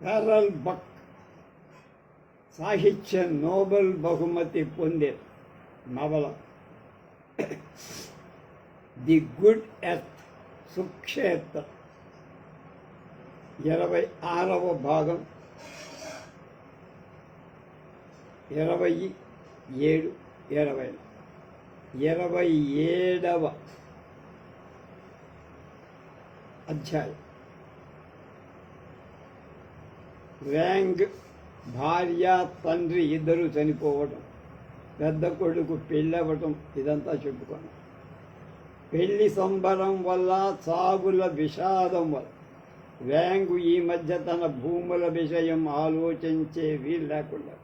Karl బక్ సాహిత్య Nobel బహుమతి పొందే నవల ది గుడ్ ఎర్త్ సుక్షేత్ర ఇరవై ఆరవ భాగం ఇరవై ఏడు ఇరవై ఇరవై ఏడవ అధ్యాయం వ్యాంగ్ భార్య తండ్రి ఇద్దరు చనిపోవటం పెద్ద కొడుకు పెళ్ళవటం ఇదంతా చెప్పుకోండి పెళ్ళి సంబరం వల్ల సాగుల విషాదం వల్ల వ్యాంగు ఈ మధ్య తన భూముల విషయం ఆలోచించేవి లేకుండా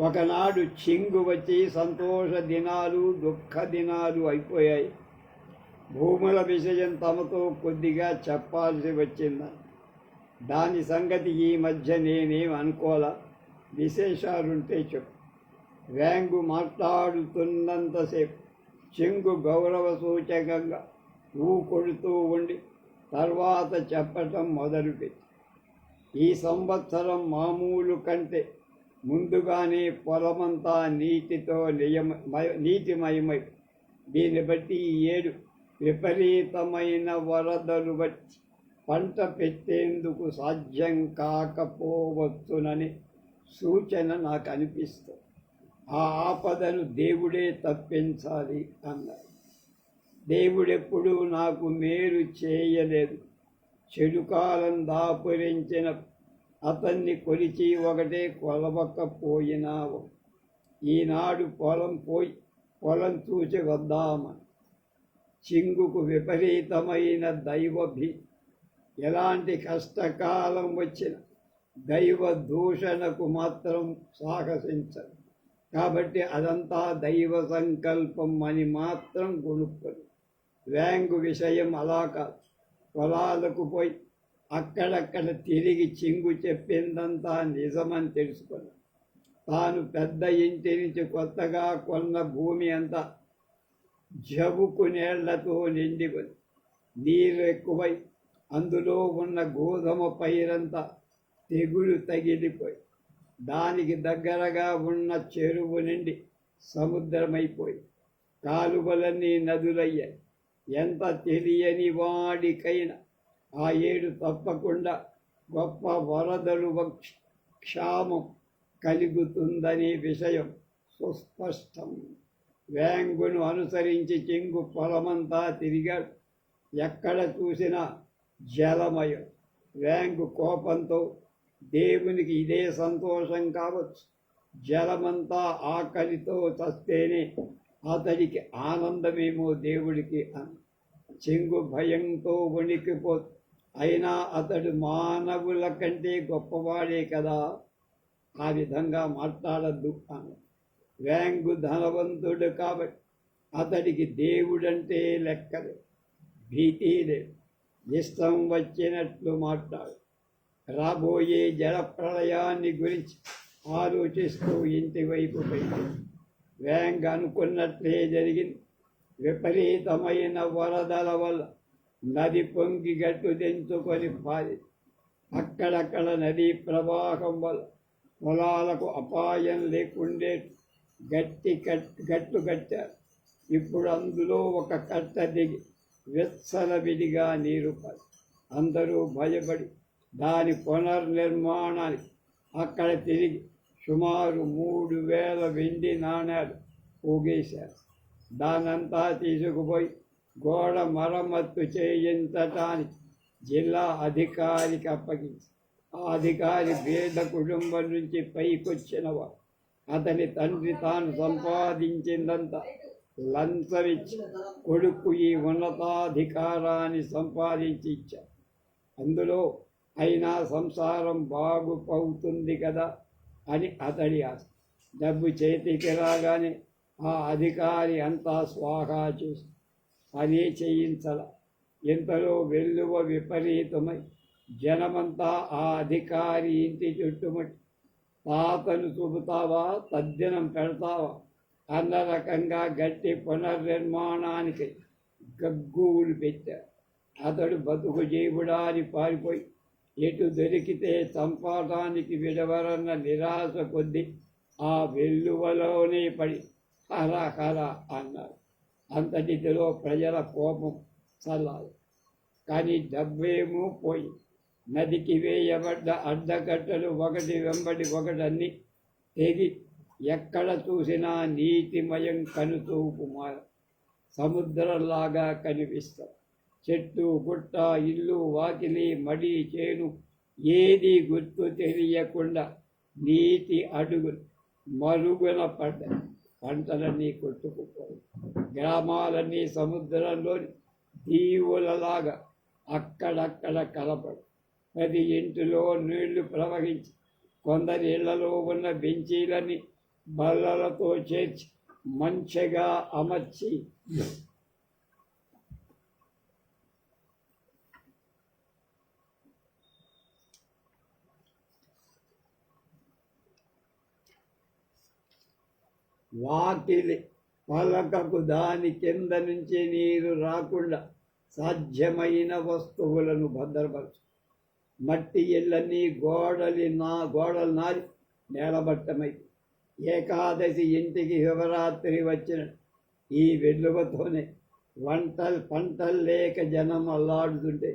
ఒకనాడు చింగు వచ్చి సంతోష దినాలు దుఃఖ దినాలు అయిపోయాయి. భూముల విషయం తమతో కొద్దిగా చెప్పాల్సి వచ్చిందని దాని సంగతి ఈ మధ్య నేనేం అనుకోలా విశేషాలుంటే చెప్పు. వ్యాంగు మాట్లాడుతున్నంతసేపు చెంగు గౌరవ సూచకంగా ఊ కొడుతూ ఉండి తర్వాత చెప్పటం మొదలుపెట్టి. ఈ సంవత్సరం మామూలు కంటే ముందుగానే పొలమంతా నీటితో నియమ నీటిమయమై దీన్ని బట్టి ఈ ఏడు విపరీతమైన వరదలు బట్టి పంట పెట్టేందుకు సాధ్యం కాకపోవచ్చునని సూచన నాకు అనిపిస్తుంది ఆ ఆపదను దేవుడే తప్పించాలి అన్నారు దేవుడెప్పుడూ నాకు మేలు చేయలేదు. చెడుకాలం దాపురించిన అతన్ని కొలిచి ఒకటే కొలవకపోయినావు. ఈనాడు పొలం పోయి పొలం చూసి వద్దామని. చింగుకు విపరీతమైన దైవభి ఎలాంటి కష్టకాలం వచ్చిన దైవ దూషణకు మాత్రం సాహసించరు. కాబట్టి అదంతా దైవ సంకల్పం అని మాత్రం కొనుక్కోదు వ్యాంగు విషయం అలా కాదు. పొలాలకు పోయి అక్కడక్కడ తిరిగి చింగు చెప్పిందంతా నిజమని తెలుసుకుని తాను పెద్ద ఇంటి నుంచి కొత్తగా కొన్న భూమి అంతా జబుకు నీళ్ళతో నిండిపోయి నీరు ఎక్కువై అందులో ఉన్న గోధుమ పైరంతా తెగులు తగిలిపోయి దానికి దగ్గరగా ఉన్న చెరువు నుండి సముద్రమైపోయి కాలువలన్నీ నదులయ్యాయి. ఎంత తెలియని వాడికైనా ఆ ఏడు తప్పకుండా గొప్ప వరదలు వక్ష- క్షామం కలుగుతుందనే విషయం సుస్పష్టం. వేంగును అనుసరించి చెంగు పొలమంతా తిరిగాడు. ఎక్కడ చూసినా జలమయం వ్యాంగు కోపంతో దేవునికి ఇదే సంతోషం కావచ్చు. జలమంతా ఆకలితో చస్తేనే అతడికి ఆనందమేమో దేవుడికి అని చెంగు భయంతో వణికిపో అయినా అతడు మానవుల కంటే గొప్పవాడే కదా. ఆ విధంగా మాట్లాడద్దు అని. వ్యాంగు ధనవంతుడు కాబట్టి అతడికి దేవుడంటే లెక్కలు భీతి లేదు. ఇష్టం వచ్చినట్లు మాట్లాడు. రాబోయే జల ప్రళయాన్ని గురించి ఆలోచిస్తూ ఇంటి వైపు పోయింది వ్యాంగ్ అనుకున్నట్లే జరిగింది. విపరీతమైన వరదల వల్ల నది పొంగి గట్టు తెంచుకొని పారి. అక్కడక్కడ నదీ ప్రవాహం వల్ల పొలాలకు అపాయం లేకుండే గట్టి కట్ గట్టు కట్టారు. ఇప్పుడు అందులో ఒక కట్ట దిగి విడిగా నీరు అందరూ భయపడి దాని పునర్నిర్మాణానికి అక్కడ తిరిగి సుమారు మూడు వేల వెండి నాణేలు పోగేశారు దానంతా తీసుకుపోయి గోడ మరమ్మత్తు చేయించటానికి జిల్లా అధికారికి అప్పగించి ఆ అధికారి పేద కుటుంబం నుంచి పైకొచ్చినవాడు. అతని తండ్రి తాను సంపాదించిందంతా లంచమిచ్చి కొడుకు ఈ ఉన్నతాధికారాన్ని సంపాదించి ఇచ్చా అందులో అయినా సంసారం బాగుపవుతుంది కదా అని అతడి ఆశ. డబ్బు చేతికి రాగానే ఆ అధికారి అంతా స్వాహా చేసి పనే చేయించల. ఇంతలో వెల్లువ విపరీతమై జనమంతా ఆ అధికారి ఇంటి చుట్టుముట్టి తాతను చూపుతావా తద్దినం పెడతావా? అన్న రకంగా గట్టి పునర్నిర్మాణానికి గగ్గూలు పెట్టారు అతడు బతుకు జీవుడాని పారిపోయి ఎటు దొరికితే చంపడానికి విడవరన్న నిరాశ కొద్ది ఆ వెల్లువలోనే పడి హర హర అన్నారు. అంతటిలో ప్రజల కోపం చల్లాలి. కానీ డబ్బేమో పోయి నదికి వేయబడ్డ అడ్డకట్టలు ఒకటి వెంబడి ఒకటన్ని తెగి ఎక్కడ చూసినా నీతిమయం కనుతూపు మార సముద్రంలాగా కనిపిస్తాం. చెట్టు గుట్ట ఇల్లు వాకిలి మడి చేను ఏది గుర్తు తెలియకుండా నీటి అడుగులు మరుగున పడ్డ పంటలన్నీ కొట్టుకుపోయి గ్రామాలన్నీ సముద్రంలోని దీవులలాగా అక్కడక్కడ కలపడు. ప్రతి ఇంటిలో నీళ్ళు ప్రవహించి కొందరి ఇళ్ళలో ఉన్న బెంచీలని బల్లలతో చేర్చి మంచిగా అమర్చి. వాకిలి పలకకు దాని కింద నుంచి నీరు రాకుండా సాధ్యమైన వస్తువులను భద్రపరచు. మట్టి ఇళ్ళని గోడలి నా గోడలు నారి నేలబట్టమై ఏకాదశి ఇంటికి శివరాత్రి వచ్చిన ఈ వెలుగుతోనే వంటలు పంటలు లేక జనం అల్లాడుతుంటే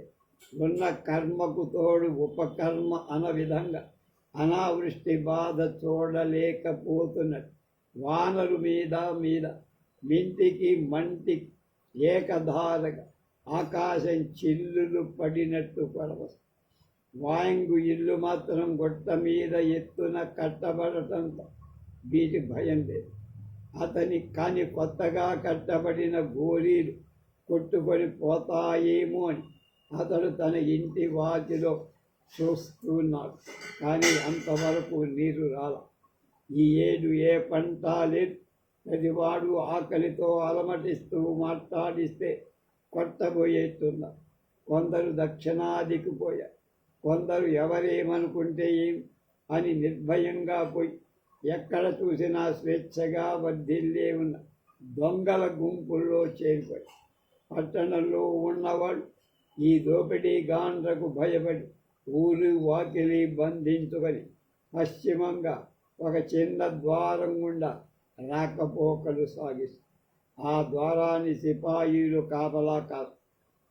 ఉన్న కర్మకు తోడు ఉపకర్మ అన విధంగా అనావృష్టి బాధ చూడలేకపోతున్నట్టు వానరు మీద మీద మింటికి మంటి ఏకధారగా ఆకాశం చిల్లులు పడినట్టు పడవ వాయింగు ఇల్లు మాత్రం గొట్ట మీద ఎత్తున కట్టబడటంతో వీటి భయం లేదు. అతని కాని కొత్తగా కట్టబడిన గోరీలు కొట్టుకొని పోతాయేమో అని అతడు తన ఇంటి వాటిలో చూస్తున్నాడు కానీ అంతవరకు నీరు రాల. ఈ ఏడు ఏ పంట లేదు. ప్రతివాడు ఆకలితో అలమటిస్తూ మాట్లాడిస్తే కొట్టబోయేస్తున్నారు కొందరు దక్షిణాదికి పోయారు. కొందరు ఎవరేమనుకుంటే ఏం అని నిర్భయంగా పోయి ఎక్కడ చూసినా స్వేచ్ఛగా వర్ధిల్లే ఉన్న దొంగల గుంపుల్లో చేరిపోయి పట్టణంలో ఉన్నవాళ్ళు ఈ దోపిడీ గాండ్రకు భయపడి ఊరు వాకిలి బంధించుకొని పశ్చిమంగా ఒక చిన్న ద్వారం గుండా రాకపోకలు సాగిస్తారు ఆ ద్వారాన్ని సిపాయిలు కాపలా కాదు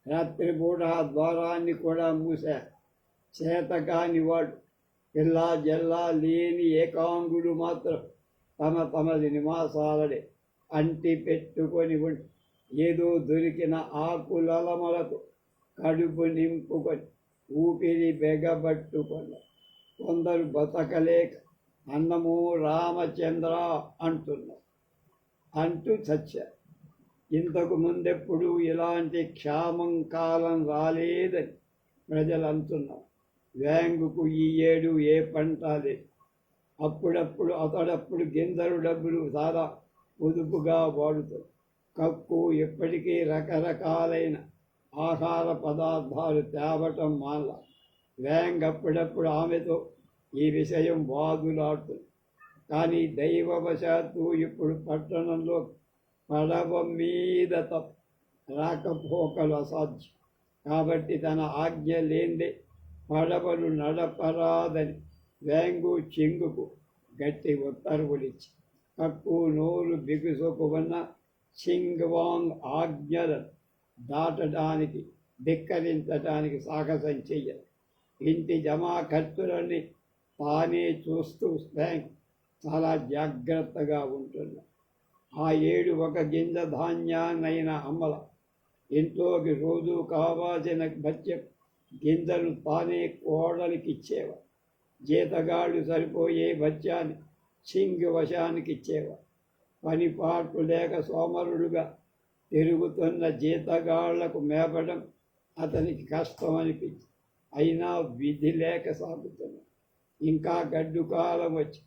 రాత్రిపూట ఆ ద్వారాన్ని కూడా మూశారు. చేతకాని వాడు ఇల్లా జల్లా లేని ఏకాంగుడు మాత్రం తమ తమది నివాసాలని అంటి పెట్టుకొని ఉండి ఏదో దొరికిన ఆకులలమలకు కడుపు నింపుకొని ఊపిరి బెగబట్టుకొని కొందరు బతకలేక అన్నము రామచంద్ర అంటున్నారు అంటూ చచ్చారు ఇంతకు ముందెప్పుడు ఇలాంటి క్షామం కాలం రాలేదని ప్రజలు అంటున్నారు వ్యాంగుకు ఈ ఏడు ఏ పంట అప్పుడప్పుడు అతడప్పుడు గింజలు డబ్బులు చాలా పొదుపుగా వాడుతారు కక్కు ఇప్పటికీ రకరకాలైన ఆహార పదార్థాలు తేవటం మాల వ్యాంగ్ అప్పుడప్పుడు ఆమెతో ఈ విషయం వాదులాడుతుంది కానీ దైవవశాత్తు ఇప్పుడు పట్టణంలో పడవ మీద రాకపోకలు అసాధ్యం. కాబట్టి తన ఆజ్ఞ లేందే పడవలు నడపరాదని వేంగు చెంగుకు గట్టి ఉత్తర్వులిచ్చి కక్కు నోరు బిగుసుకున్న సింగ్వాంగ్ ఆజ్ఞలను దాటడానికి ధిక్కరించడానికి సాహసం చెయ్యదు ఇంటి జమా ఖర్చులన్నీ తానే చూస్తూ బ్యాంక్ చాలా జాగ్రత్తగా ఉంటుంది ఆ ఏడు ఒక గింజ ధాన్యాన్నైన అమ్మల. ఇంట్లోకి రోజు కావాల్సిన బత్యం గింజలు తానే కోడలికి ఇచ్చేవారు జీతగాళ్ళు సరిపోయే బత్యాన్ని సింగి వశానికి ఇచ్చేవారు పని పాటు లేక సోమరుడుగా తిరుగుతున్న జీతగాళ్ళకు మేపడం అతనికి కష్టం అనిపించి అయినా విధి లేక సాగుతున్నాడు ఇంకా గడ్డు కాలం వచ్చి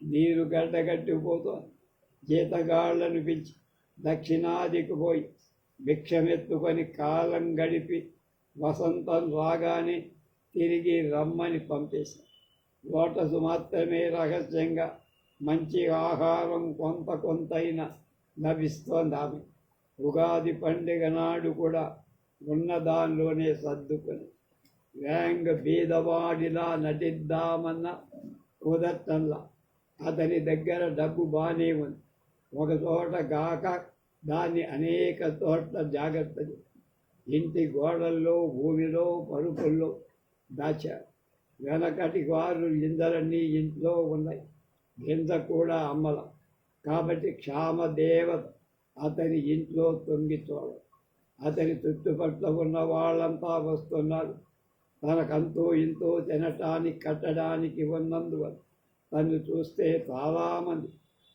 నీరు గడ్డగట్టిపోతోంది జీతగాళ్ళను పిలిచి దక్షిణాదికి పోయి భిక్షమెత్తుకొని కాలం గడిపి వసంతం రాగానే తిరిగి రమ్మని పంపేశాం లోటసు మాత్రమే రహస్యంగా మంచి ఆహారం కొంత కొంతైనా లభిస్తోంది ఆమె. ఉగాది పండుగ నాడు కూడా ఉన్న దానిలోనే సర్దుకొని వ్యాంగ్ బీదవాడిలా నటిద్దామన్న కుదరటంలా అతని దగ్గర డబ్బు బాగానే ఉంది. ఒక చోట గాక దాన్ని అనేక చోట్ల జాగ్రత్త ఇంటి గోడల్లో భూమిలో పరుపుల్లో దాచారు వెనకటి వారు గింజలన్నీ ఇంట్లో ఉన్నాయి. గింజ కూడా అమ్మల. కాబట్టి క్షామదేవత అతని ఇంట్లో తొంగి అతని చుట్టుపట్ల ఉన్న వాళ్ళంతా వస్తున్నారు. తనకంతో ఇంతో తినటానికి కట్టడానికి ఉన్నందువల్ల తను చూస్తే చాలామంది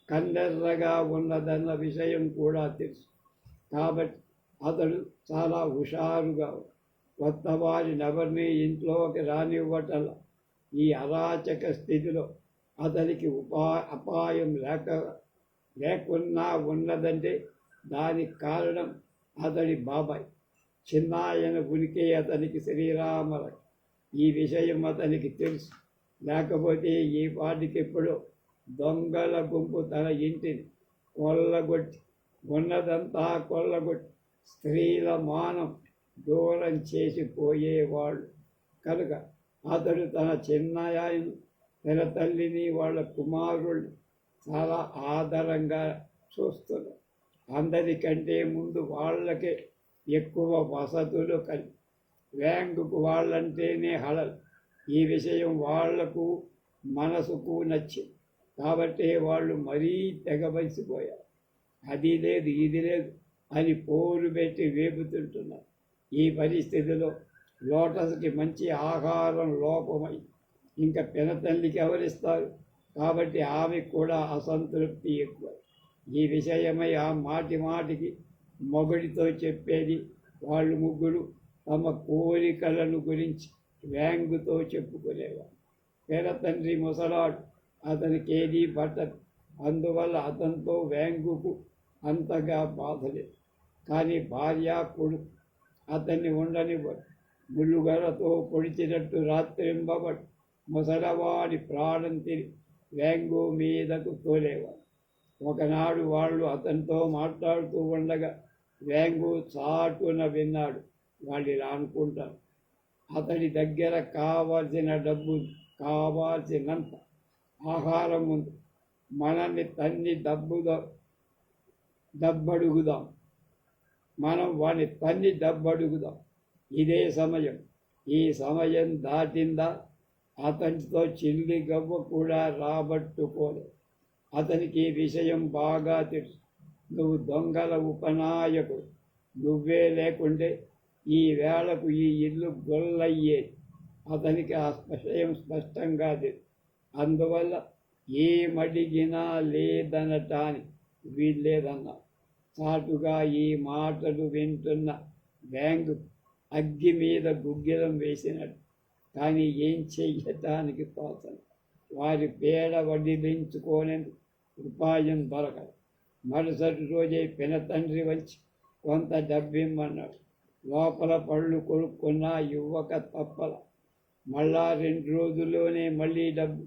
కన్నెర్రగా ఉన్నదన్న విషయం కూడా తెలుసు. కాబట్టి అతడు చాలా హుషారుగా కొత్త వారిని ఎవరిని ఇంట్లోకి రానివ్వటల ఈ అరాచక స్థితిలో అతనికి ఉపా అపాయం లేక లేకున్నా ఉన్నదంటే దానికి కారణం అతడి బాబాయ్. చిన్నాయన ఉనికి అతనికి శ్రీరామల. ఈ విషయం అతనికి తెలుసు. లేకపోతే ఈ వాటికి ఎప్పుడో దొంగల గుంపు తన ఇంటిని కొల్లగొట్టి ఉన్నదంతా కొల్లగొట్టి స్త్రీల మానం దూరం చేసిపోయేవాళ్ళు కనుక అతడు తన చిన్నయాయను తన తల్లిని వాళ్ళ కుమారుడు చాలా ఆదరంగా చూస్తున్నాడు. అందరికంటే ముందు వాళ్ళకే ఎక్కువ వసతులు కలి బ్యాంకుకు వాళ్ళంటేనే హళలు ఈ విషయం వాళ్ళకు మనసుకు నచ్చింది. కాబట్టి వాళ్ళు మరీ తెగబసిపోయారు అది లేదు ఇది లేదు. అని పోరు పెట్టి వేపుతుంటున్నారు ఈ పరిస్థితిలో లోటస్కి మంచి ఆహారం లోపమై ఇంకా పినతల్లికి ఎవరిస్తారు? కాబట్టి ఆమెకు కూడా అసంతృప్తి ఎక్కువ. ఈ విషయమై ఆ మాటి మాటికి మొగుడితో చెప్పేది వాళ్ళు ముగ్గురు తమ కోరికలను గురించి వ్యాంగుతో చెప్పుకునేవారు. పేరతండ్రి ముసలాడు అతనికి ఏదీ పట్టదు. అందువల్ల అతనితో వ్యాంగుకు అంతగా బాధలేదు కానీ భార్య కొడుకు అతన్ని ఉండని ముళ్ళుగరతో పొడిచినట్టు రాత్రింబబడు ముసలవాడి ప్రాణం తిరిగి వ్యాంగు మీదకు తోలేవాడు ఒకనాడు వాళ్ళు అతనితో మాట్లాడుతూ ఉండగా వ్యాంగు చాటున విన్నాడు. వాళ్ళు ఇలా అనుకుంటారు అతడి దగ్గర కావాల్సిన డబ్బు కావాల్సినంత ఆహారం ఉంది. మనల్ని తన్ని డబ్బుదో డబ్బడుగుదాం మనం వాని తన్ని దెబ్బడుగుదాం. ఇదే సమయం. ఈ సమయం దాటిందా? అతనితో చిల్లి గవ్వ కూడా రాబట్టుకోలే. అతనికి విషయం బాగా తెలుసు. నువ్వు దొంగల ఉపనాయకుడు. నువ్వే లేకుంటే ఈ వేళకు ఈ ఇల్లు గొల్లయ్యేది. అతనికి ఆ విషయం స్పష్టంగా తెలుసు. అందువల్ల ఏమడిగినా లేదనటానికి వీల్లేదన్నా చాటుగా ఈ మాటలు వింటున్న బ్యాంకు అగ్గి మీద గుగ్గిలం వేసినట్టు కానీ ఏం చెయ్యటానికి తోచదు వారి పేడ వడ్డించుకోనేందుకు ఉపాయం దొరకదు. మరుసటి రోజే పినతండ్రి వచ్చి కొంత డబ్బిమ్మన్నాడు. లోపల పళ్ళు కొనుక్కున్నా ఇవ్వక తప్పల. మళ్ళా రెండు రోజుల్లోనే మళ్ళీ డబ్బు.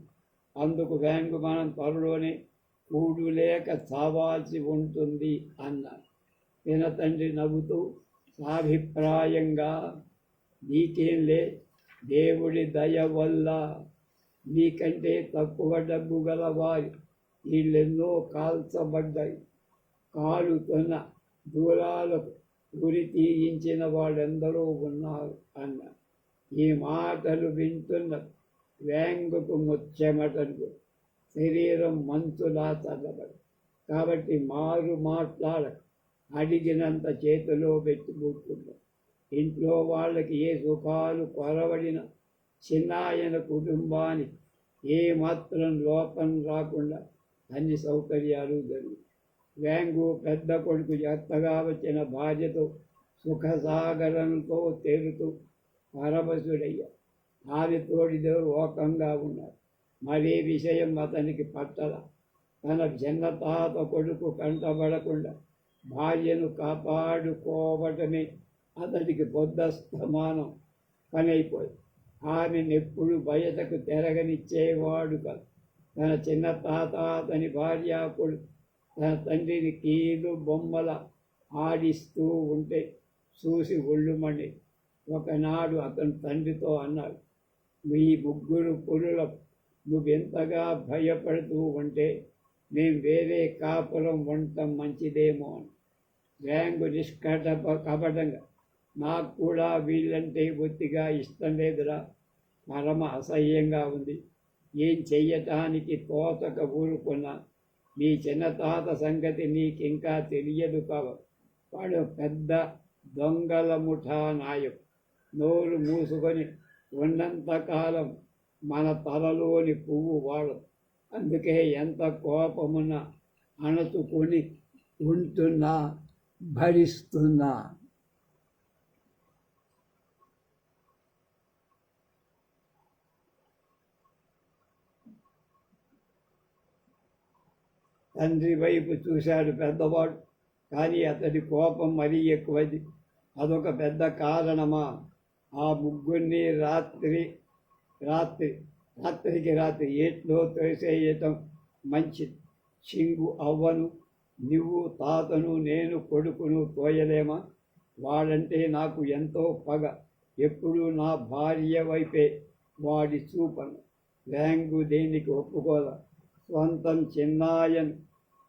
అందుకు బ్యాంకు మనం త్వరలోనే కూడు లేక చావాల్సి ఉంటుంది అన్నారు వినతండ్రి నవ్వుతూ సాభిప్రాయంగా నీకేం లే దేవుడి దయ వల్ల నీకంటే తక్కువ డబ్బు గల వారి వీళ్ళెన్నో కాల్చబడ్డాయి కాలుతున్న దూరాలకు గురి తీయించిన వాళ్ళెందరో ఉన్నారు అన్న. ఈ మాటలు వింటున్న వ్యాంగుకు ముచ్చెమటలు శరీరం మంచులా చల్లబడి కాబట్టి మారు మాట్లాడ అడిగినంత చేతిలో పెట్టి ఇంట్లో వాళ్ళకి ఏ సుఖాలు కొరవడిన చిన్నాయన కుటుంబానికి ఏ మాత్రం లోపం రాకుండా అన్ని సౌకర్యాలు జరిగి వ్యాంగు పెద్ద కొడుకు జాగ్రత్తగా వచ్చిన భార్యతో సుఖసాగరంతో తేలుతూ పరమశుడయ్యా ఆమె తోడిదో లోకంగా ఉన్నారు. మరే విషయం అతనికి పట్టల. తన జన్నతాత కొడుకు కంటబడకుండా భార్యను కాపాడుకోవటమే అతడికి బొద్దస్తమానం పనైపోయింది ఆమెను ఎప్పుడు బయటకు తిరగనిచ్చేవాడు కాదు. తన చిన్న తాత అతని భార్య కొడుకు తన తండ్రిని కీలు బొమ్మల ఆడిస్తూ ఉంటే చూసి ఒళ్ళుమండి. ఒకనాడు అతను తండ్రితో అన్నాడు మీ ముగ్గురు పురుల నువ్వెంతగా భయపడుతూ ఉంటే మేము వేరే కాపురం ఉండటం మంచిదేమో అని. వేంగు నిష్కట కపటంగా. నాకు కూడా వీళ్ళంటే బొత్తిగా ఇష్టం లేదురా. పరమ అసహ్యంగా ఉంది. ఏం చెయ్యటానికి తోతక ఊరుకున్నా. మీ చిన్నతాత సంగతి నీకింకా తెలియదు కావ వాడు పెద్ద దొంగల ముఠా నాయకు. నోరు మూసుకొని ఉన్నంతకాలం మన తలలోని పువ్వు వాడు అందుకే ఎంత కోపమున అణచుకొని ఉంటున్నా భరిస్తున్నా. తండ్రి వైపు చూశాడు పెద్దవాడు కానీ అతడి కోపం మరీ ఎక్కువది. అదొక పెద్ద కారణమా? ఆ ముగ్గురిని రాత్రి రాత్రి రాత్రికి రాత్రి ఏట్లో తోసేయటం మంచిది. చింగు అవ్వను నువ్వు తాతను నేను కొడుకును తోయలేమా? వాడంటే నాకు ఎంతో పగ. ఎప్పుడు నా భార్య వైపే వాడి చూపను. వ్యాంగు దేనికి ఒప్పుకోద స్వంతం చిన్నాయన్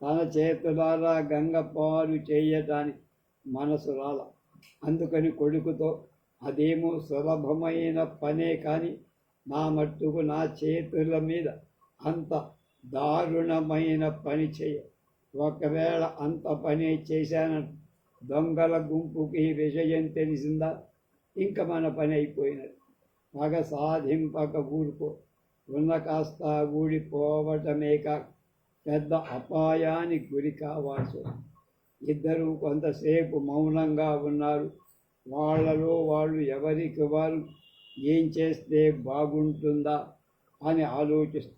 తన చేతులారా గంగ పాలు చేయటానికి మనసు రాల. అందుకని కొడుకుతో అదేమో సులభమైన పనే కానీ నా మట్టుకు నా చేతుల మీద అంత దారుణమైన పని చేయ. ఒకవేళ అంత పని చేశానంటే దొంగల గుంపుకి విషయం తెలిసిందా? ఇంక మన పని అయిపోయినది. పగ సాధింపక ఊరుకో. ఉన్న కాస్త ఊడిపోవటమే కాక పెద్ద అపాయానికి గురి కావాల్సి ఇద్దరు ఇద్దరూ కొంతసేపు మౌనంగా ఉన్నారు. వాళ్ళలో వాళ్ళు ఎవరికి వారు? ఏం చేస్తే బాగుంటుందా అని ఆలోచిస్తూ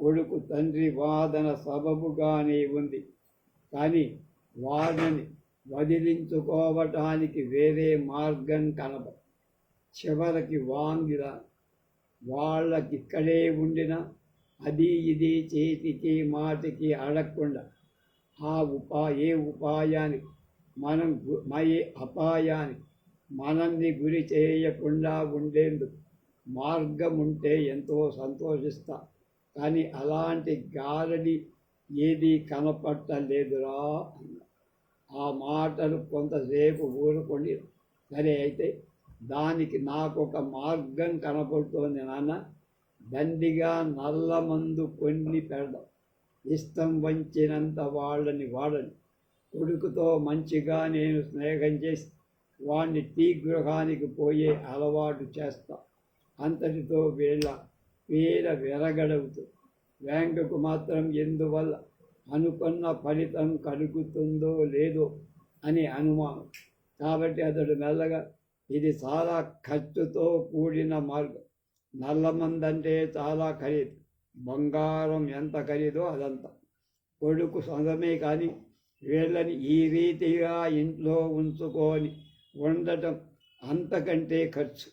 కొడుకు తండ్రి వాదన సబబుగానే ఉంది. కానీ వారిని వదిలించుకోవటానికి వేరే మార్గం కనబ చివరికి వాంగిరా వాళ్ళకి ఇక్కడే ఉండిన అది ఇది చేతికి మాటికి అడగకుండా ఆ ఉపా ఏ ఉపాయానికి మనం మై అపాయానికి మనల్ని గురి చేయకుండా ఉండేందుకు మార్గం ఉంటే ఎంతో సంతోషిస్తా. కానీ అలాంటి గారడి ఏది కనపట్టలేదురా అన్న. ఆ మాటలు కొంతసేపు ఊరుకొని సరే అయితే దానికి నాకు ఒక మార్గం కనపడుతోంది నాన్న. దండిగా నల్ల మందు కొన్ని పెడదాం. ఇష్టం వంచినంత వాళ్ళని వాడని కొడుకుతో మంచిగా నేను స్నేహం చేసి వాణ్ణి టీ గృహానికి పోయే అలవాటు చేస్తా. అంతటితో వీళ్ళ వేళ వెరగడవుతూ. బ్యాంకుకు మాత్రం ఎందువల్ల అనుకున్న ఫలితం కలుగుతుందో లేదో అని అనుమానం. కాబట్టి అతడు మెల్లగా ఇది చాలా ఖర్చుతో కూడిన మార్గం. నల్లమందంటే చాలా ఖరీదు. బంగారం ఎంత ఖరీదో అదంతా. కొడుకు సొంతమే కానీ వీళ్ళని ఈ రీతిగా ఇంట్లో ఉంచుకొని ఉండటం అంతకంటే ఖర్చు.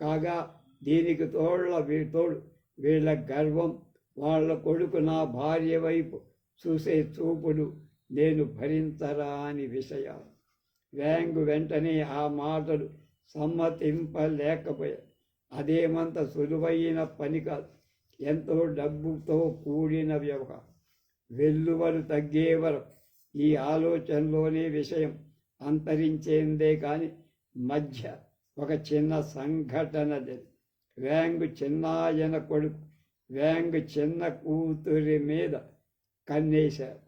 కాగా దీనికి తోళ్ళ వీ తోడు వీళ్ళ గర్వం వాళ్ళ కొడుకు నా భార్య వైపు చూసే చూపులు నేను భరించరాని విషయాలు. వ్యాంగు వెంటనే ఆ మాటలు సమ్మతింపలేకపోయా. అదేమంత సులువైన పని కాదు. ఎంతో డబ్బుతో కూడిన వ్యవహారం. వెల్లువలు తగ్గే వరకు ఈ ఆలోచనలోనే విషయం. అంతరించేందే కానీ మధ్య ఒక చిన్న సంఘటన వేంగు చిన్నాయన కొడుకు వేంగు చిన్న కూతురి మీద కన్నేశారు.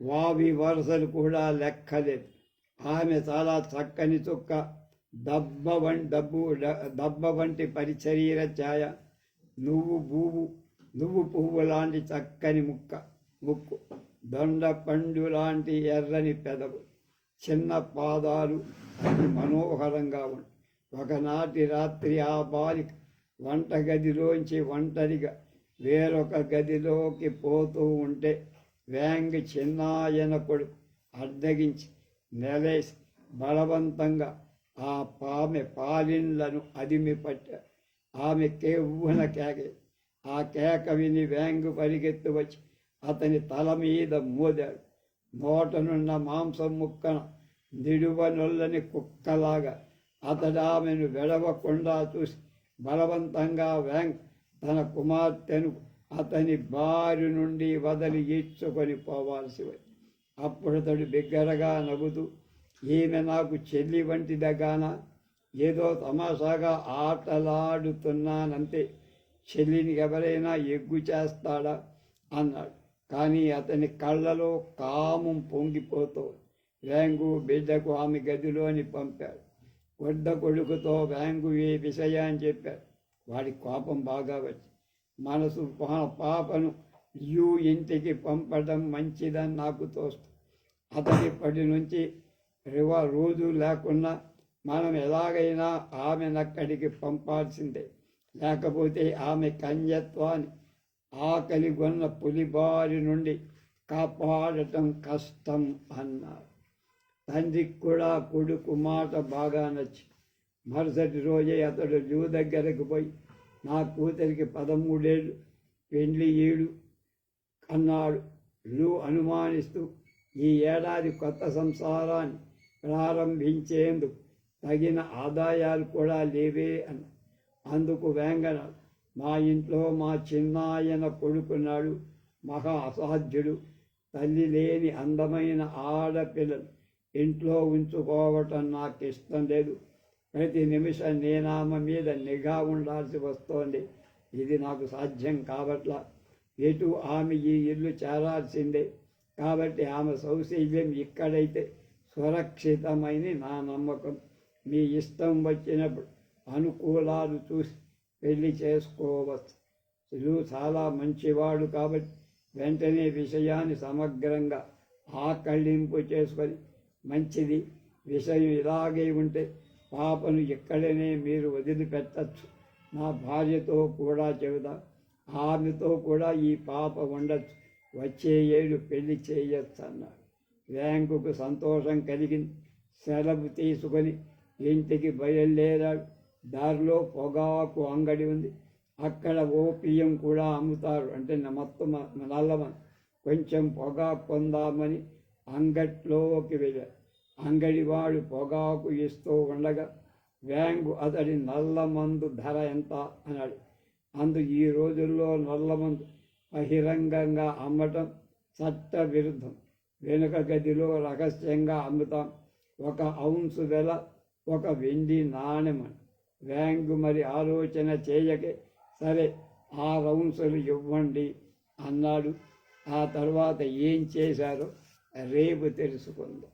వావి వరుసలు కూడా లెక్కలేదు. ఆమె చాలా చక్కని చుక్క దబ్బ వం డబ్బు దబ్బ వంటి పరిశరీర ఛాయ నువ్వు భూవు నువ్వు పువ్వు లాంటి చక్కని ముక్క ముక్కు. దొండ పండు లాంటి ఎర్రని పెదవు చిన్న పాదాలు అతి మనోహరంగా ఉంది ఒకనాటి రాత్రి ఆ బాలిక వంటగదిలోంచి ఒంటరిగా వేరొక గదిలోకి పోతూ ఉంటే వేంగి చిన్నాయన కొడుకు అడ్డగించి నెలేసి బలవంతంగా ఆ పామె పాలిన్లను అదిమి పట్టాడు ఆమె కేవ్వున కేకే. ఆ కేక విని వేంగు పరిగెత్తు వచ్చి అతని తల మీద మోదాడు. నోటనున్న మాంసం ముక్కన నిడువనొల్లని కుక్కలాగా అతడామెను వెడవకుండా చూసి బలవంతంగా వెంక్ తన కుమార్తెను అతని బారి నుండి వదిలి ఈడ్చుకొని పోవాల్సి వచ్చింది. అప్పుడు అతడు బిగ్గరగా నవ్వుతూ ఈమె నాకు చెల్లి వంటిదగాన ఏదో తమాషాగా ఆటలాడుతున్నానంతే. చెల్లిని ఎవరైనా ఎగ్గు చేస్తాడా? అన్నాడు. కానీ అతని కళ్ళలో కామం పొంగిపోతూ వేంగు బిడ్డకు ఆమె గదిలోని పంపాడు. వడ్డ కొడుకుతో వేంగు ఏ విషయాన్ని చెప్పాడు? వాడి కోపం బాగా వచ్చి మనసు పాపను యూ ఇంటికి పంపడం మంచిదని నాకు తోస్తుంది అతడి పడి నుంచి రివా రోజు లేకుండా మనం ఎలాగైనా ఆమెనక్కడికి పంపాల్సిందే. లేకపోతే ఆమె కన్యత్వాన్ని ఆకలిగొన్న పులిబారి నుండి కాపాడటం కష్టం అన్నారు. తండ్రికి కూడా కొడుకు మాట బాగా నచ్చి మరుసటి రోజే అతడు జూ దగ్గరకు పోయి నా కూతురికి పదమూడేళ్ళు పెండ్లి ఏడు అన్నాడు. లూ అనుమానిస్తూ ఈ ఏడాది కొత్త సంసారాన్ని ప్రారంభించేందుకు తగిన ఆదాయాలు కూడా లేవే అని అందుకు వేంగనాడు మా ఇంట్లో మా చిన్నాయన కొడుకున్నాడు మహా అసాధ్యుడు. తల్లి లేని అందమైన ఆడపిల్లలు ఇంట్లో ఉంచుకోవటం నాకు ఇష్టం లేదు. ప్రతి నిమిషం నేనామ మీద నిఘా ఉండాల్సి వస్తోంది. ఇది నాకు సాధ్యం కావట్లా ఎటు ఆమె ఈ ఇల్లు చేరాల్సిందే. కాబట్టి ఆమె సౌశల్యం ఇక్కడైతే సురక్షితమైన నా నమ్మకం. మీ ఇష్టం వచ్చినప్పుడు అనుకూలాలు చూసి పెళ్ళి చేసుకోవచ్చు. చాలా మంచివాడు కాబట్టి వెంటనే విషయాన్ని సమగ్రంగా ఆకళింపు చేసుకొని మంచిది. విషయం ఇలాగే ఉంటే పాపను ఇక్కడనే మీరు వదిలిపెట్టచ్చు. నా భార్యతో కూడా చెబుదా ఆమెతో కూడా ఈ పాప ఉండొచ్చు. వచ్చే ఏడు పెళ్ళి చేయొచ్చు అన్నాడు. బ్యాంకుకు సంతోషం కలిగింది. సెలవు తీసుకొని ఇంటికి బయలుదేరాడు. దారిలో పొగాకు అంగడి ఉంది. అక్కడ ఓపియం కూడా అమ్ముతారు. అంటే మొత్తం నల్లమ. కొంచెం పొగాకు కొందామని అంగట్లోకి వెళ్ళాడు అంగడివాడు పొగాకు ఇస్తూ ఉండగా వ్యాంగు అతడి నల్లమందు ధర ఎంత? అన్నాడు. అందు ఈ రోజుల్లో నల్లమందు బహిరంగంగా అమ్మటం చట్ట విరుద్ధం. వెనుక గదిలో రహస్యంగా అమ్ముతాం. ఒక ఔన్సు వెల ఒక వెండి నాణెమని. వ్యాంగు మరి ఆలోచన చేయకే సరే ఆ రౌన్సులు ఇవ్వండి అన్నాడు. ఆ తర్వాత ఏం చేశారో రేపు తెలుసుకుందాం.